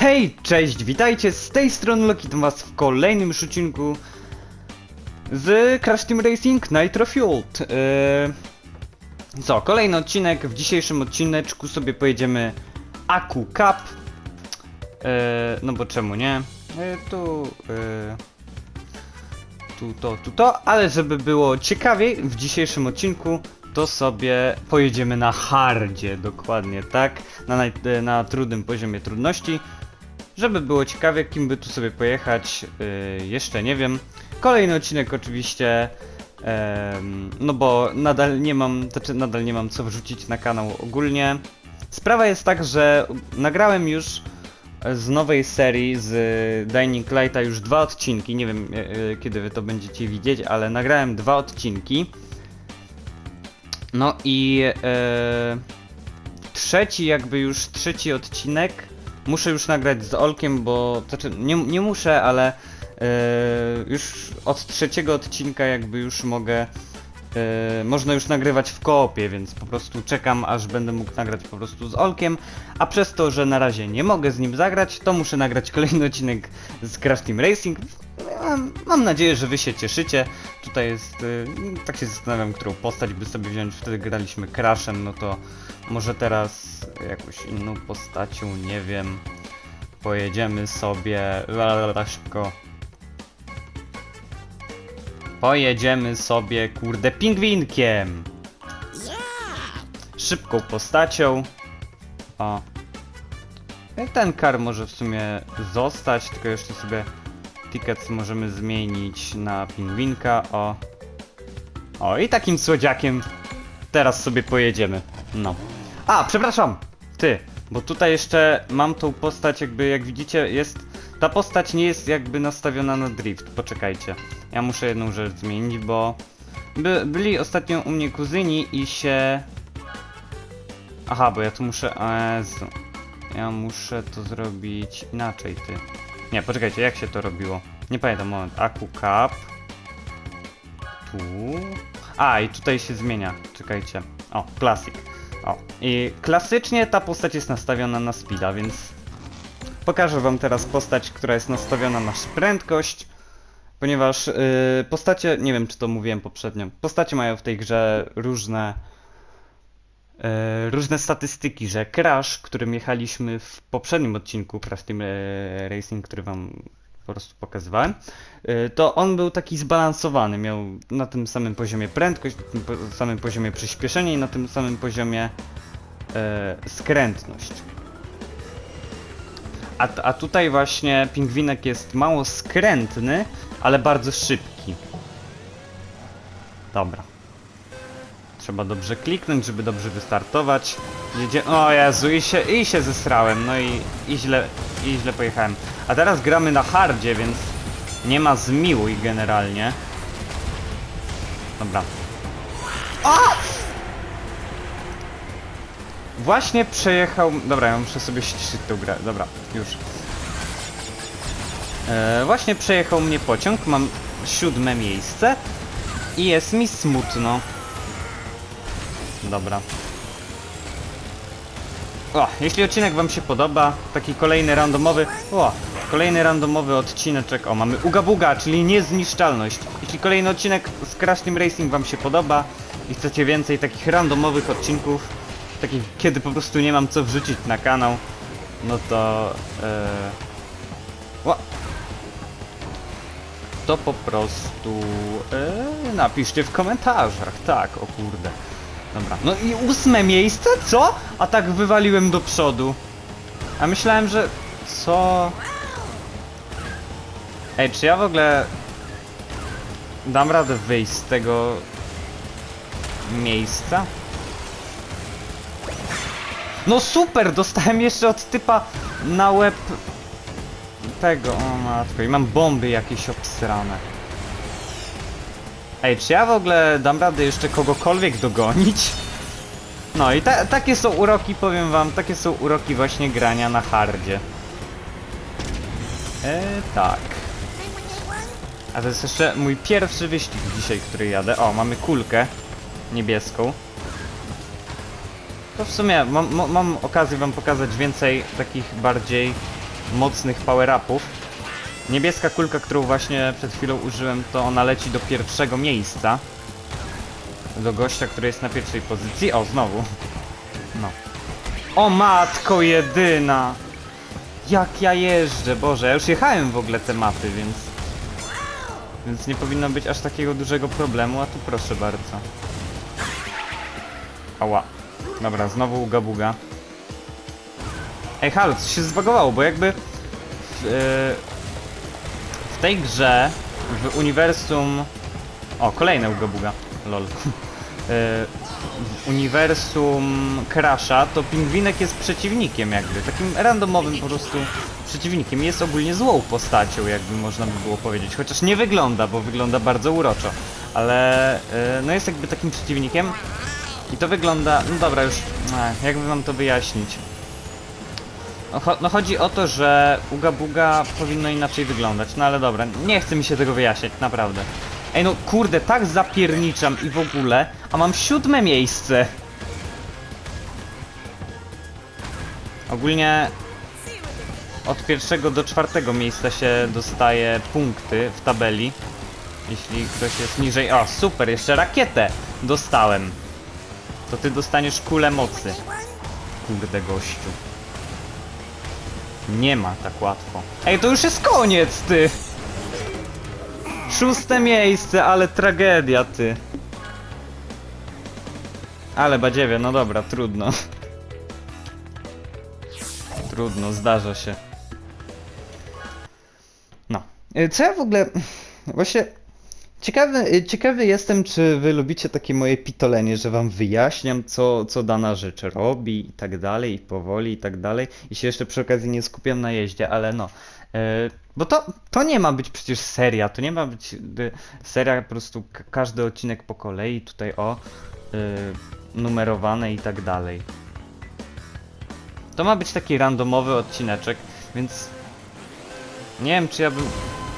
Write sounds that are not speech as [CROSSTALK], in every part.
Hej, cześć, witajcie, z tej strony Loki, to was w kolejnym już odcinku z Crash Team Racing Nitro Fueled. Yy... Co, kolejny odcinek, w dzisiejszym odcineczku sobie pojedziemy Aku Cup. Yy, no bo czemu nie? Yy, tu... Yy... Tu to, tu to, ale żeby było ciekawiej, w dzisiejszym odcinku to sobie pojedziemy na hardzie, dokładnie tak, na, na trudnym poziomie trudności. Żeby było ciekawie, kim by tu sobie pojechać, yy, jeszcze nie wiem. Kolejny odcinek oczywiście, em, no bo nadal nie mam, znaczy nadal nie mam co wrzucić na kanał ogólnie. Sprawa jest tak, że nagrałem już z nowej serii z Dining Lighta już dwa odcinki, nie wiem e, kiedy wy to będziecie widzieć, ale nagrałem dwa odcinki. No i e, trzeci jakby już trzeci odcinek muszę już nagrać z Olkiem, bo znaczy nie, nie muszę, ale e, już od trzeciego odcinka jakby już mogę e, można już nagrywać w koopie, więc po prostu czekam aż będę mógł nagrać po prostu z Olkiem, a przez to, że na razie nie mogę z nim zagrać, to muszę nagrać [LAUGHS] kolejny odcinek z Crash Team Racing. Mam, nadzieję, że wy się cieszycie. Tutaj jest, y, tak się zastanawiam, którą postać by sobie wziąć. Wtedy graliśmy Crashem, no to może teraz jakąś inną postacią, nie wiem. Pojedziemy sobie lalala, szybko. Pojedziemy sobie, kurde, pingwinkiem. Szybką postacią. O. I ten kar może w sumie zostać, tylko jeszcze sobie tickets możemy zmienić na pingwinka. O. O, i takim słodziakiem teraz sobie pojedziemy. No. A, przepraszam! Ty, bo tutaj jeszcze mam tą postać, jakby jak widzicie, jest. Ta postać nie jest jakby nastawiona na drift. Poczekajcie. Ja muszę jedną rzecz zmienić, bo by, byli ostatnio u mnie kuzyni i się. Aha, bo ja tu muszę. Ja muszę to zrobić inaczej, ty. Nie, poczekajcie, jak się to robiło? Nie pamiętam, moment. Aku Cup. Tu. A, i tutaj się zmienia. Czekajcie. O, Classic. O, i klasycznie ta postać jest nastawiona na speeda, więc pokażę wam teraz postać, która jest nastawiona na prędkość, ponieważ yy, postacie, nie wiem czy to mówiłem poprzednio, postacie mają w tej grze różne yy, różne statystyki, że Crash, którym jechaliśmy w poprzednim odcinku Crash Team yy, Racing, który wam po prostu pokazywałem, to on był taki zbalansowany, miał na tym samym poziomie prędkość, na tym samym poziomie przyspieszenie i na tym samym poziomie skrętność. A, a tutaj właśnie pingwinek jest mało skrętny, ale bardzo szybki. Dobra. Trzeba dobrze kliknąć, żeby dobrze wystartować. Jedzie... O Jezu, i się, i się zesrałem, no i, i, źle, i źle pojechałem. A teraz gramy na hardzie, więc nie ma zmiłuj generalnie. Dobra. Właśnie przejechał... Dobra, ja muszę sobie ściszyć tę grę. Dobra, już. E, właśnie przejechał mnie pociąg, mam siódme miejsce i jest mi smutno. Dobra. O, jeśli odcinek wam się podoba, taki kolejny randomowy... O, kolejny randomowy odcineczek. O, mamy Uga Buga, czyli niezniszczalność. Jeśli kolejny odcinek z Crash Team Racing wam się podoba i chcecie więcej takich randomowych odcinków, takich kiedy po prostu nie mam co wrzucić na kanał, no to... O, to po prostu e, napiszcie w komentarzach. Tak, o kurde. Dobra. No i ósme miejsce? Co? A tak wywaliłem do przodu. A myślałem, że... Co? Ej, czy ja w ogóle... Dam radę wyjść z tego... miejsca? No super! Dostałem jeszcze od typa na łeb tego, o matko, i mam bomby jakieś obsrane. Ej, czy ja w ogóle dam radę jeszcze kogokolwiek dogonić? No i ta, takie są uroki, powiem wam, takie są uroki właśnie grania na hardzie. E, tak. A to jest jeszcze mój pierwszy wyścig dzisiaj, który jadę. O, mamy kulkę niebieską. To w sumie mam, mam- mam okazję wam pokazać więcej takich bardziej mocnych power-upów. Niebieska kulka, którą właśnie przed chwilą użyłem, to ona leci do pierwszego miejsca. Do gościa, który jest na pierwszej pozycji. O, znowu. No. O matko jedyna! Jak ja jeżdżę, Boże, ja już jechałem w ogóle te mapy, więc... Więc nie powinno być aż takiego dużego problemu, a tu proszę bardzo. Ała. Dobra, znowu uga buga. Ej, halo, coś się zbagowało, bo jakby... W, yy, w tej grze, w uniwersum... O, kolejne uga buga. Lol. Yy, [LAUGHS] w uniwersum Crasha, to pingwinek jest przeciwnikiem jakby, takim randomowym po prostu przeciwnikiem. Jest ogólnie złą postacią, jakby można by było powiedzieć, chociaż nie wygląda, bo wygląda bardzo uroczo, ale yy, no jest jakby takim przeciwnikiem i to wygląda, no dobra już, jakby wam to wyjaśnić. No, no chodzi o to, że Uga Buga powinno inaczej wyglądać, no ale dobra, nie chce mi się tego wyjaśniać, naprawdę. Ej no kurde, tak zapierniczam i w ogóle, a mam siódme miejsce. Ogólnie od pierwszego do czwartego miejsca się dostaje punkty w tabeli. Jeśli ktoś jest niżej. O, super, jeszcze rakietę dostałem. To ty dostaniesz kulę mocy. Kurde gościu. Nie ma tak łatwo. Ej, to już jest koniec, ty! Szóste miejsce, ale tragedia, ty. Ale badziewie, no dobra, trudno. Trudno, zdarza się. No. Y, Co ja w ogóle... Właśnie... Ciekawy, y, ciekawy jestem, czy wy lubicie takie moje pitolenie, że wam wyjaśniam, co, co dana rzecz robi i tak dalej, i powoli i tak dalej. I się jeszcze przy okazji nie skupiam na jeździe, ale no. E, bo to, to nie ma być przecież seria, to nie ma być y, seria po prostu każdy odcinek po kolei, tutaj o, y, numerowane i tak dalej. To ma być taki randomowy odcineczek, więc nie wiem czy ja bym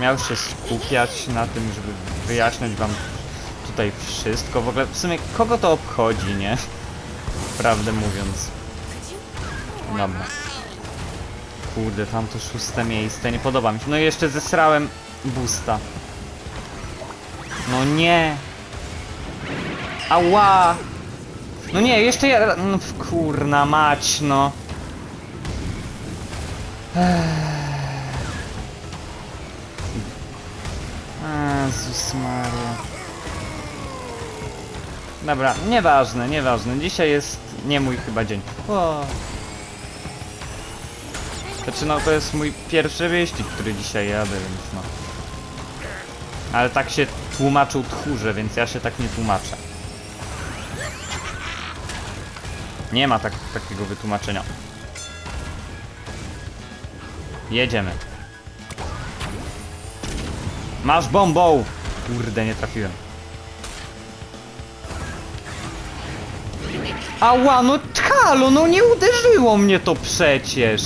miał się skupiać na tym, żeby wyjaśniać wam tutaj wszystko. W ogóle w sumie kogo to obchodzi, nie? Prawdę mówiąc. Dobra. Kurde, tam to szóste miejsce, nie podoba mi się. No i jeszcze zesrałem boosta. No nie! Ała! No nie, jeszcze ja... No kurna mać, no. Jezus Maria. Dobra, nieważne, nieważne. Dzisiaj jest nie mój chyba dzień. O. Znaczy no to jest mój pierwszy wyścig, który dzisiaj jadę, więc no. Ale tak się tłumaczył tchórze, więc ja się tak nie tłumaczę. Nie ma tak, takiego wytłumaczenia. Jedziemy. Masz bombą! Kurde, nie trafiłem. Ała, no halo, no nie uderzyło mnie to przecież!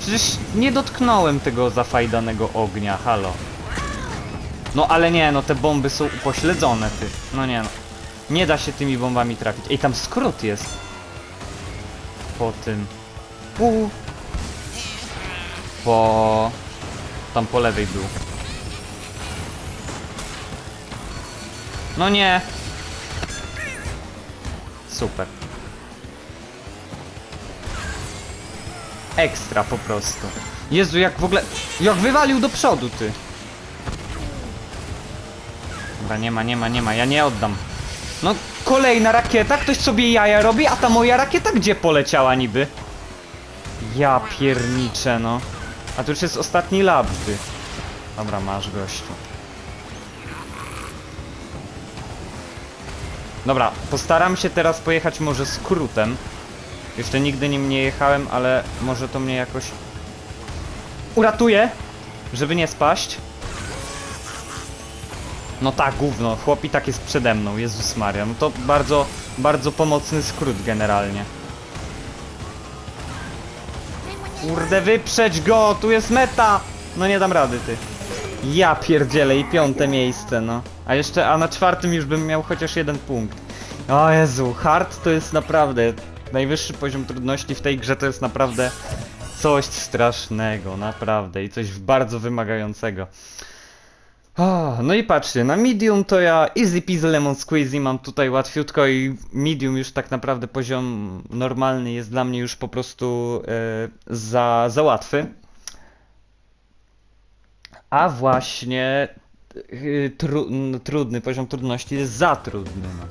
Przecież nie dotknąłem tego zafajdanego ognia, halo. No ale nie, no te bomby są upośledzone, ty. No nie no. Nie da się tymi bombami trafić. Ej, tam skrót jest. Po tym. U. Po... Tam po lewej był. No nie. Super. Ekstra po prostu. Jezu, jak w ogóle... Jak wywalił do przodu, ty. Dobra, nie ma, nie ma, nie ma, ja nie oddam. No, kolejna rakieta, ktoś sobie jaja robi, a ta moja rakieta gdzie poleciała niby? Ja pierniczę, no. A to już jest ostatni lap, ty. Dobra, masz gościu. Dobra, postaram się teraz pojechać może skrótem. Jeszcze nigdy nim nie jechałem, ale może to mnie jakoś uratuje, żeby nie spaść. No tak, gówno, chłop i tak jest przede mną, Jezus Maria. No to bardzo, bardzo pomocny skrót generalnie. Kurde, wyprzeć go, tu jest meta! No nie dam rady, ty. Ja pierdzielę i piąte miejsce, no. A jeszcze, a na czwartym już bym miał chociaż jeden punkt. O Jezu, hard to jest naprawdę... Najwyższy poziom trudności w tej grze to jest naprawdę coś strasznego, naprawdę, i coś bardzo wymagającego. No i patrzcie, na medium to ja easy peasy lemon squeezy mam tutaj łatwiutko i medium już tak naprawdę poziom normalny jest dla mnie już po prostu e, za, za łatwy. A właśnie tru, n- trudny poziom trudności jest za trudny. No,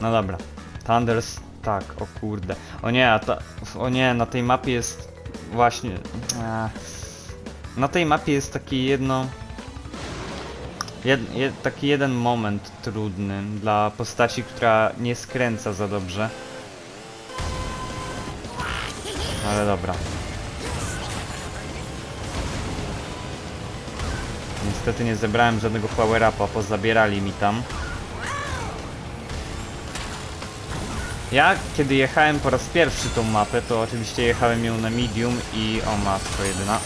no dobra. Thunders, tak, o kurde. O nie, a ta, o nie, na tej mapie jest właśnie. A, na tej mapie jest takie jedno. Jed, jed, taki jeden moment trudny dla postaci, która nie skręca za dobrze. Ale dobra. Niestety nie zebrałem żadnego power upa, pozabierali mi tam. Ja, kiedy jechałem po raz pierwszy tą mapę, to oczywiście jechałem ją na medium i... O matko jedyna.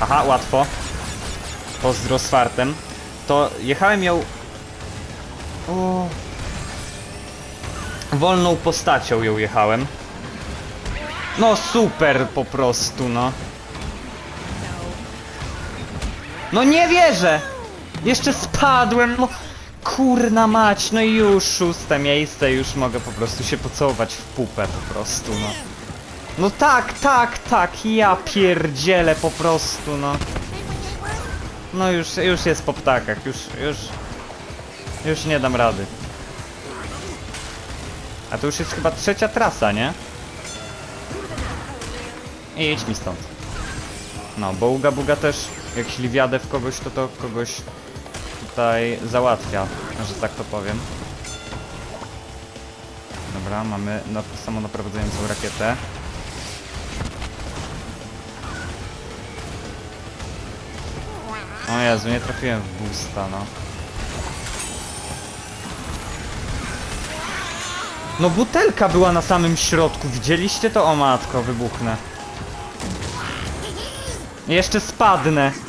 Aha, łatwo. Pozdro z fartem. To jechałem ją... O... Wolną postacią ją jechałem. No super po prostu, no. No nie wierzę! Jeszcze spadłem, no kurna mać, no i już szóste miejsce, już mogę po prostu się pocałować w pupę po prostu, no. No tak, tak, tak, ja pierdzielę po prostu, no. No już, już jest po ptakach, już, już, już nie dam rady. A to już jest chyba trzecia trasa, nie? I idź mi stąd. No, bo Uga Buga też, jak śliwiadę w kogoś, to to kogoś tutaj załatwia, że tak to powiem. Dobra, mamy na, samo naprowadzającą rakietę. O Jezu, nie trafiłem w boosta, no. No butelka była na samym środku, widzieliście to? O matko, wybuchnę. Jeszcze spadnę.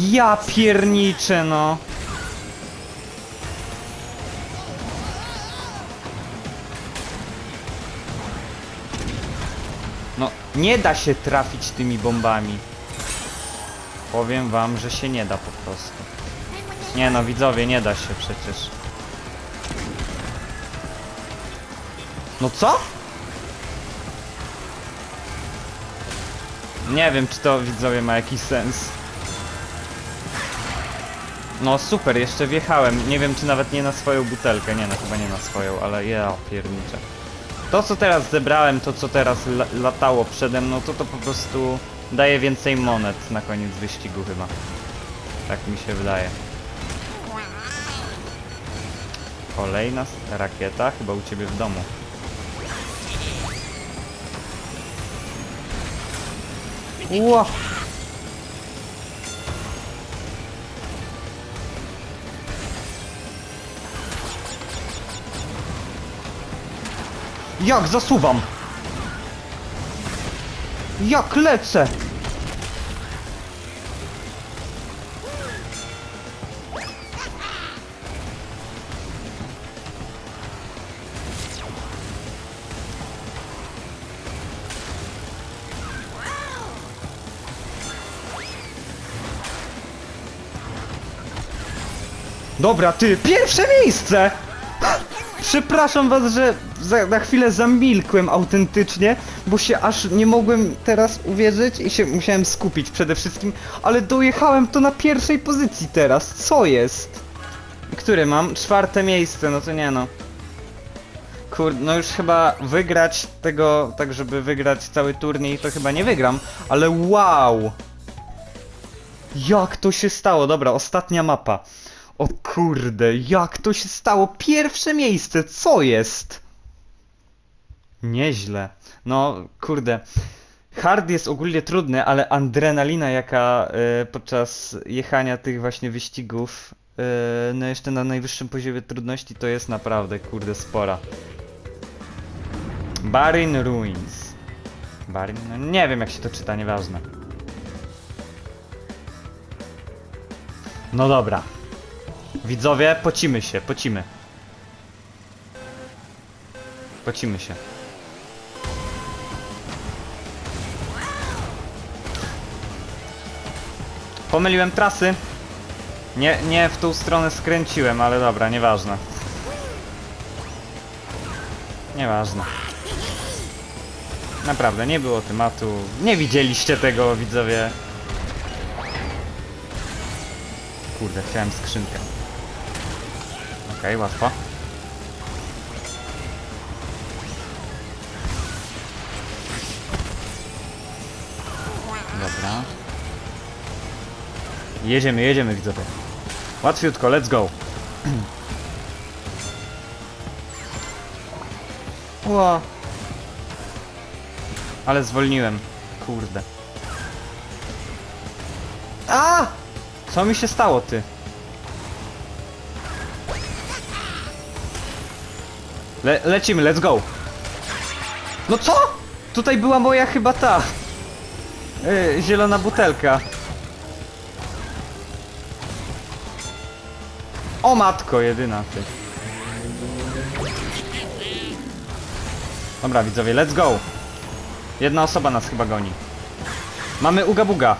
Ja pierniczę, no. No, nie da się trafić tymi bombami. Powiem wam, że się nie da po prostu. Nie no, widzowie, nie da się przecież. No co? Nie wiem, czy to widzowie ma jakiś sens. No super, jeszcze wjechałem. Nie wiem, czy nawet nie na swoją butelkę. Nie no, chyba nie na swoją, ale ja pierniczę. To, co teraz zebrałem, to, co teraz la latało przede mną, to to po prostu daje więcej monet na koniec wyścigu chyba. Tak mi się wydaje. Kolejna rakieta, chyba u ciebie w domu. Ło! Jak zasuwam? Jak lecę? Dobra, ty, pierwsze miejsce! [LAUGHS] Przepraszam was, że za, na chwilę zamilkłem autentycznie, bo się aż nie mogłem teraz uwierzyć i się musiałem skupić przede wszystkim, ale dojechałem to na pierwszej pozycji teraz, co jest? Które mam? Czwarte miejsce, no to nie no. Kurde, no już chyba wygrać tego, tak żeby wygrać cały turniej, to chyba nie wygram, ale wow! Jak to się stało? Dobra, ostatnia mapa. O kurde, jak to się stało? Pierwsze miejsce, co jest? Nieźle. No, kurde. Hard jest ogólnie trudny, ale adrenalina jaka y, podczas jechania tych właśnie wyścigów, y, no jeszcze na najwyższym poziomie trudności, to jest naprawdę, kurde, spora. Barin Ruins. Barin? No, nie wiem jak się to czyta, nieważne. No dobra. Widzowie, pocimy się, pocimy. Pocimy się. Pomyliłem trasy. Nie, nie w tą stronę skręciłem, ale dobra, nieważne. Nieważne. Naprawdę, nie było tematu. Nie widzieliście tego, widzowie. Kurde, chciałem skrzynkę. Okej, łatwo. Jedziemy, jedziemy, widzowie. Łatwiutko, let's go. [CLEARS THROAT] Ło. Ale zwolniłem. Kurde. A! Co mi się stało, ty? Le lecimy, let's go. No co? Tutaj była moja chyba ta. Yy, zielona butelka. O matko, jedyna ty. Dobra widzowie, let's go. Jedna osoba nas chyba goni. Mamy Uga Buga.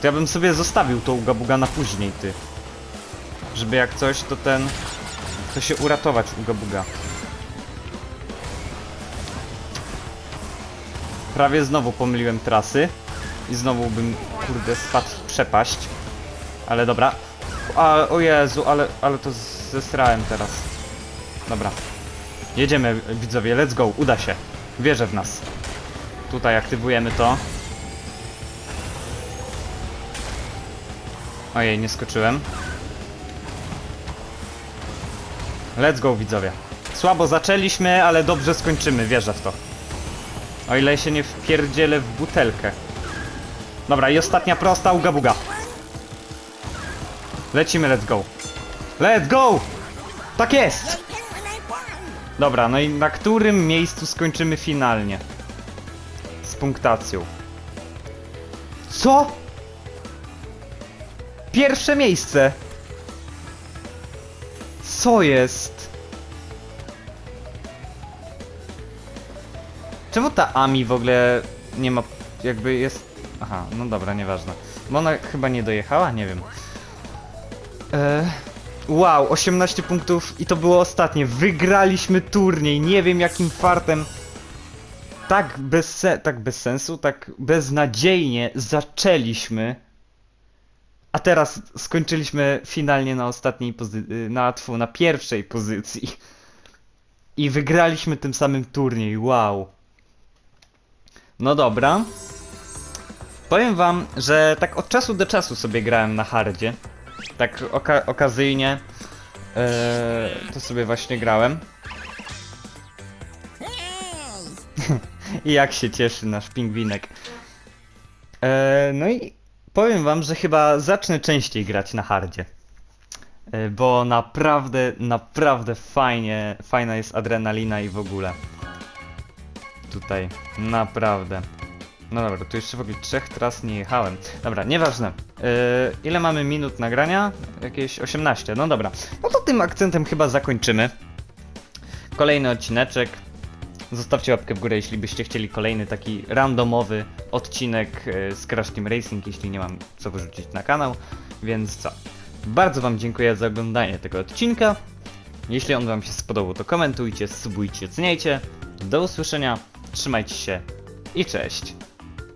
To ja bym sobie zostawił to Uga Buga na później, ty. Żeby jak coś, to ten... To się uratować Uga Buga. Prawie znowu pomyliłem trasy. I znowu bym, kurde, spadł w przepaść. Ale dobra. A, o Jezu, ale, ale to zesrałem teraz. Dobra. Jedziemy, widzowie, let's go, uda się. Wierzę w nas. Tutaj aktywujemy to. Ojej, nie skoczyłem. Let's go, widzowie. Słabo zaczęliśmy, ale dobrze skończymy, wierzę w to. O ile się nie wpierdzielę w butelkę. Dobra, i ostatnia prosta, uga buga. Lecimy, let's go. Let's go! Tak jest! Dobra, no i na którym miejscu skończymy finalnie? Z punktacją. Co? Pierwsze miejsce! Co jest? Czemu ta Ami w ogóle nie ma, jakby jest... Aha, no dobra, nieważne. Bo ona chyba nie dojechała? Nie wiem. Eee, wow, 18 punktów i to było ostatnie. Wygraliśmy turniej, nie wiem jakim fartem. Tak bez, se tak bez sensu, tak beznadziejnie zaczęliśmy. A teraz skończyliśmy finalnie na ostatniej pozycji, na, tfu, na pierwszej pozycji. I wygraliśmy tym samym turniej, wow. No dobra. Powiem wam, że tak od czasu do czasu sobie grałem na hardzie. Tak oka okazyjnie. Eee, to sobie właśnie grałem. [LAUGHS] I jak się cieszy nasz pingwinek. Eee, no i powiem wam, że chyba zacznę częściej grać na hardzie. Eee, bo naprawdę, naprawdę fajnie, fajna jest adrenalina i w ogóle. Tutaj, naprawdę. No dobra, tu jeszcze w ogóle trzech tras nie jechałem. Dobra, nieważne. Yy, ile mamy minut nagrania? Jakieś 18, no dobra. No to tym akcentem chyba zakończymy. Kolejny odcineczek. Zostawcie łapkę w górę, jeśli byście chcieli kolejny taki randomowy odcinek yy, z Crash Team Racing, jeśli nie mam co wyrzucić na kanał. Więc co? Bardzo Wam dziękuję za oglądanie tego odcinka. Jeśli on Wam się spodobał, to komentujcie, subujcie, oceniajcie. Do usłyszenia, trzymajcie się i cześć.